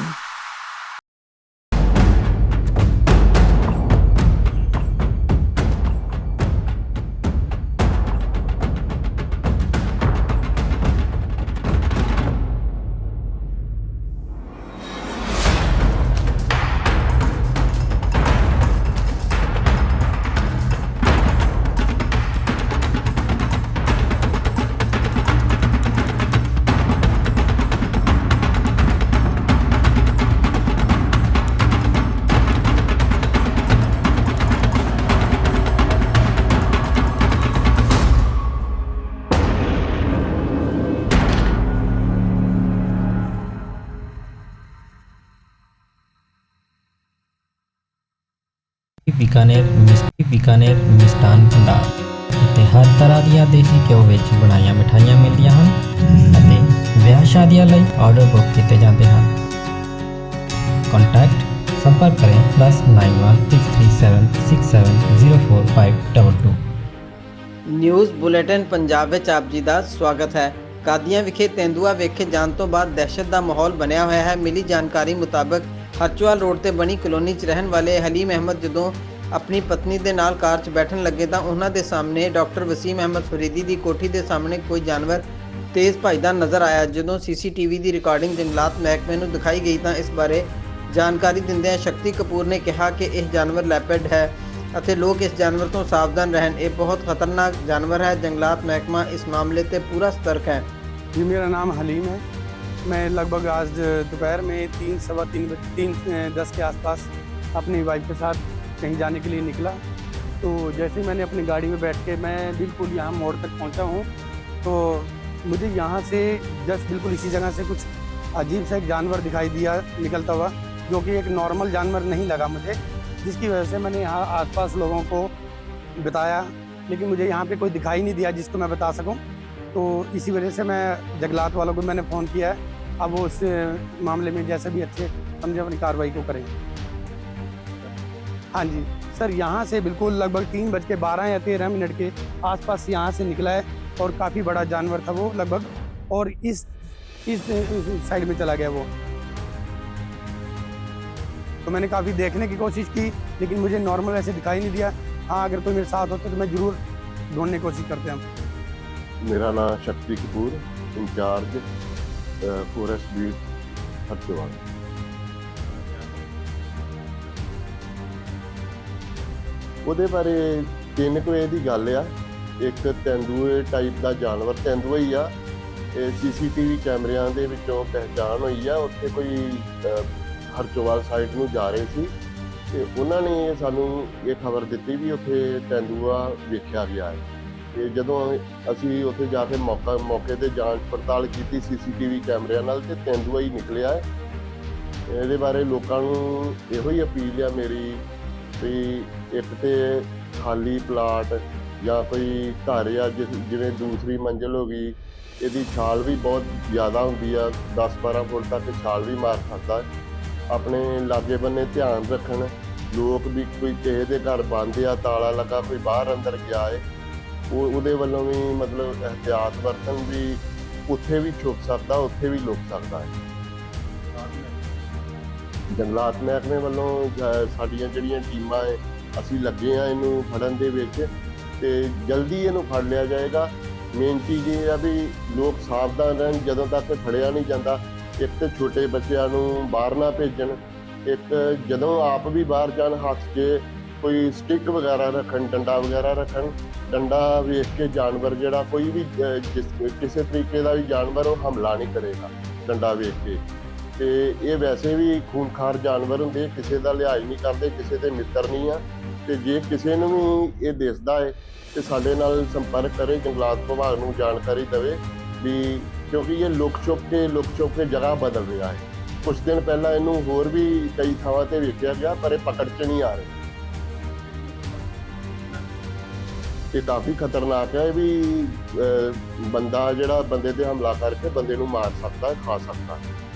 June. Bikaner ਮਿਸਟੀ ਬੀਕਾਨੇਰ ਮਿਸਟਾਨ ਭੰਡਾਰ ਇੱਥੇ ਹਰ ਤਰ੍ਹਾਂ ਦੀਆਂ ਦੇਸੀ ਘਿਓ ਵਿੱਚ ਬਣਾਈਆਂ ਮਿਠਾਈਆਂ ਮਿਲਦੀਆਂ ਹਨ ਅਤੇ ਵਿਆਹ ਸ਼ਾਦੀਆਂ ਲਈ ਆਰਡਰ ਬੁੱਕ ਕੀਤੇ ਜਾਂਦੇ ਹਨ। ਕੰਟੈਕਟ ਸੰਪਰਕ ਕरें +916376704522 ਨਿਊਜ਼ ਬੁਲੇਟਿਨ ਪੰਜਾਬ ਵਿੱਚ ਆਪ ਜੀ ਦਾ ਸਵਾਗਤ ਹੈ। ਕਾਦੀਆਂ ਵਿਖੇ ਤੇਂਦੂਆ ਵੇਖੇ ਜਾਣ ਤੋਂ ਬਾਅਦ ਦਹਿਸ਼ਤ ਦਾ ਮਾਹੌਲ ਬਣਿਆ ਹੋਇਆ ਹੈ। ਮਿਲੀ ਜਾਣਕਾਰੀ ਮੁਤਾਬਕ ਹਰਚੁਆਲ ਰੋਡ ਤੇ ਬਣੀ ਕਲੋਨੀ 'ਚ ਰਹਿਣ ਵਾਲੇ ਹਲੀਮ ਅਹਿਮਦ ਜਦੋਂ ਆਪਣੀ ਪਤਨੀ ਦੇ ਨਾਲ ਕਾਰ 'ਚ ਬੈਠਣ ਲੱਗੇ ਤਾਂ ਉਹਨਾਂ ਦੇ ਸਾਹਮਣੇ ਡਾਕਟਰ ਵਸੀਮ ਅਹਿਮਦ ਫਰੀਦੀ ਦੀ ਕੋਠੀ ਦੇ ਸਾਹਮਣੇ ਕੋਈ ਜਾਨਵਰ ਤੇਜ਼ ਭੱਜਦਾ ਨਜ਼ਰ ਆਇਆ ਜਦੋਂ ਸੀਸੀਟੀਵੀ ਦੀ ਰਿਕਾਰਡਿੰਗ ਜੰਗਲਾਤ ਮਹਿਕਮੇ ਨੂੰ ਦਿਖਾਈ ਗਈ ਤਾਂ ਇਸ ਬਾਰੇ ਜਾਣਕਾਰੀ ਦਿੰਦਿਆਂ ਸ਼ਕਤੀ ਕਪੂਰ ਨੇ ਕਿਹਾ ਕਿ ਇਹ ਜਾਨਵਰ ਲੈਪਰਡ ਹੈ ਅਤੇ ਲੋਕ ਇਸ ਜਾਨਵਰ ਤੋਂ ਸਾਵਧਾਨ ਰਹਿਣ ਇਹ ਬਹੁਤ ਖਤਰਨਾਕ ਜਾਨਵਰ ਹੈ ਜੰਗਲਾਤ ਮਹਿਕਮਾ ਇਸ ਮਾਮਲੇ ਤੇ ਪੂਰਾ ਸਤਰਕ ਹੈ जी मेरा नाम हलीम है मैं लगभग आज दोपहर में तीन सवा तीन बज- तीन अ, दस के आसपास अपनी वाइफ के साथ कहीं जाने के लिए निकला। तो जैसे मैंने अपनी गाड़ी में बैठ के मैं बिल्कुल यहाँ मोड़ तक पहुँचा हूँ तो मुझे यहाँ से जस्ट बिल्कुल इसी जगह से कुछ अजीब सा एक जानवर दिखाई दिया, निकलता हुआ, जो कि एक नॉर्मल जानवर नहीं लगा मुझे, जिसकी वजह से मैंने यहाँ आसपास लोगों को बताया, लेकिन मुझे यहाँ पे कोई दिखाई नहीं दिया जिसको मैं बता सकूँ। तो इसी वजह से मैं जंगलात वालों को मैंने फ़ोन किया है। अब वो उस मामले में जैसे भी अच्छे, समझे अपनी कार्रवाई को करें हाँ जी। सर, यहाँ से बिल्कुल लगभग तीन बज के बारह या तेरह मिनट के आसपास यहाँ से निकला है और काफ़ी बड़ा जानवर था वो लगभग और इस इस साइड में चला गया वो। तो मैंने काफ़ी देखने की कोशिश की, लेकिन मुझे नॉर्मल ऐसे दिखाई नहीं दिया। हाँ अगर कोई मेरे साथ होता तो मैं ज़रूर ढूँढने की कोशिश करते हम। मेरा नाम Shakti Kapoor, in charge forest beat Haridwar. ਉਹਦੇ ਬਾਰੇ ਤਿੰਨ ਕੁ ਵਜੇ ਦੀ ਗੱਲ ਆ। ਇੱਕ ਤੈਂਦੂਏ ਟਾਈਪ ਦਾ ਜਾਨਵਰ ਤੈਂਦੂਆ ਹੀ ਆ। ਇਹ ਸੀਸੀਟੀਵੀ ਕੈਮਰਿਆਂ ਦੇ ਵਿੱਚੋਂ ਪਹਿਚਾਣ ਹੋਈ ਆ। ਉੱਥੇ ਕੋਈ ਅਹ, ਹਰਚੋਵਾਲ ਸਾਈਡ ਨੂੰ ਜਾ ਰਹੇ ਸੀ। ਤੇ ਉਹਨਾਂ ਨੇ ਸਾਨੂੰ ਇਹ ਖਬਰ ਦਿੱਤੀ ਵੀ ਉੱਥੇ ਤੈਂਦੂਆ ਵੇਖਿਆ ਗਿਆ ਹੈ। ਤੇ ਜਦੋਂ ਅਸੀਂ ਉੱਥੇ ਜਾ ਕੇ ਮੌਕਾ ਮੌਕੇ ਤੇ ਜਾਂਚ ਪੜਤਾਲ ਕੀਤੀ ਸੀਸੀਟੀਵੀ ਕੈਮਰਿਆਂ ਨਾਲ ਤੇ ਤੈਂਦੂਆ ਹੀ ਨਿਕਲਿਆ ਹੈ। ਇਹਦੇ ਬਾਰੇ ਲੋਕਾਂ ਨੂੰ ਇਹੋ ਹੀ ਅਪੀਲ ਆ ਮੇਰੀ ਵੀ ਇੱਕ ਤੇ ਖਾਲੀ ਪਲਾਟ ਜਾਂ ਕੋਈ ਘਰ ਆ ਜਿਸ- ਜਿਵੇਂ ਦੂਸਰੀ ਮੰਜ਼ਿਲ ਹੋ ਗਈ, ਇਹਦੀ ਛਾਲ ਵੀ ਬਹੁਤ ਜ਼ਿਆਦਾ ਹੁੰਦੀ ਆ 10-12 ਫੁੱਟ ਤੱਕ ਛਾਲ ਵੀ ਮਾਰ ਸਕਦਾ। ਆਪਣੇ ਲਾਗੇ ਬੰਨੇ ਧਿਆਨ ਰੱਖਣ, ਲੋਕ ਵੀ ਕੋਈ ਕਿਸੇ ਦੇ ਘਰ ਬੰਦ ਆ, ਤਾਲਾ ਲੱਗਾ ਕੋਈ ਬਾਹਰ ਅੰਦਰ ਗਿਆ ਹੈ ਉਹ ਉਹਦੇ ਵੱਲੋਂ ਵੀ ਮਤਲਬ ਇhtiyਾਤ ਵਰਤਣ ਵੀ ਉੱਥੇ ਵੀ ਛੁਪ ਸਕਦਾ, ਉੱਥੇ ਵੀ ਲੁਕ ਸਕਦਾ ਹੈ ਜੰਗਲਾਤ ਮਹਿਕਮੇ ਵੱਲੋਂ ਸਾਡੀਆਂ ਜਿਹੜੀਆਂ ਟੀਮਾਂ ਹੈ ਅਸੀਂ ਲੱਗੇ ਆ ਇਹਨੂੰ ਫੜਨ ਦੇ ਵਿੱਚ ਤੇ ਜਲਦੀ ਇਹਨੂੰ ਫੜ ਲਿਆ ਜਾਏਗਾ। ਮੇਨ ਚੀਜ਼ ਇਹ ਆ ਵੀ ਲੋਕ ਸਾਵਧਾਨ ਰਹਿਣ, ਜਦੋਂ ਤੱਕ ਫੜਿਆ ਨਹੀਂ ਜਾਂਦਾ, ਇੱਕ ਤੇ ਛੋਟੇ ਬੱਚਿਆਂ ਨੂੰ ਬਾਹਰ ਨਾ ਭੇਜਣ, ਇੱਕ ਜਦੋਂ ਆਪ ਵੀ ਬਾਹਰ ਜਾਣ, ਹੱਥ 'ਚ ਕੋਈ ਸਟਿਕ ਵਗੈਰਾ ਰੱਖਣ, ਡੰਡਾ ਵਗੈਰਾ ਰੱਖਣ, ਡੰਡਾ ਵੇਖ ਕੇ ਜਾਨਵਰ ਜਿਹੜਾ ਕੋਈ ਵੀ ਕਿਸੇ ਤਰੀਕੇ ਦਾ ਵੀ ਜਾਨਵਰ ਉਹ ਹਮਲਾ ਨਹੀਂ ਕਰੇਗਾ, ਡੰਡਾ ਵੇਖ ਕੇ। ਤੇ ਇਹ ਵੈਸੇ ਵੀ ਖੂਨਖਾਰ ਜਾਨਵਰ ਹੁੰਦੇ, ਕਿਸੇ ਦਾ ਲਿਹਾਜ਼ ਨਹੀਂ ਕਰਦੇ, ਕਿਸੇ ਦੇ ਮਿੱਤਰ ਨਹੀਂ ਆ। ਤੇ ਜੇ ਕਿਸੇ ਨੂੰ ਵੀ ਇਹ ਦਿਸਦਾ ਹੈ ਤੇ ਸਾਡੇ ਨਾਲ ਸੰਪਰਕ ਕਰੇ, ਜੰਗਲਾਤ ਵਿਭਾਗ ਨੂੰ ਜਾਣਕਾਰੀ ਦੇਵੇ ਵੀ ਕਿਉਂਕਿ ਇਹ ਲੁਕ ਛੁਪ ਕੇ, ਲੁਕ ਛੁਪ ਕੇ ਜਗ੍ਹਾ ਬਦਲ ਰਿਹਾ ਹੈ ਕੁਝ ਦਿਨ ਪਹਿਲਾਂ ਇਹਨੂੰ ਹੋਰ ਵੀ ਕਈ ਥਾਵਾਂ ਤੇ ਵੇਖਿਆ ਗਿਆ, ਪਰ ਇਹ ਪਕੜ 'ਚ ਨਹੀਂ ਆ ਰਿਹਾ। ਇਹ ਕਾਫੀ ਖਤਰਨਾਕ ਹੈ ਇਹ ਵੀ ਬੰਦਾ ਜਿਹੜਾ ਬੰਦੇ ਤੇ ਹਮਲਾ ਕਰਕੇ ਬੰਦੇ ਨੂੰ ਮਾਰ ਸਕਦਾ ਹੈ ਖਾ ਸਕਦਾ। ਹੈ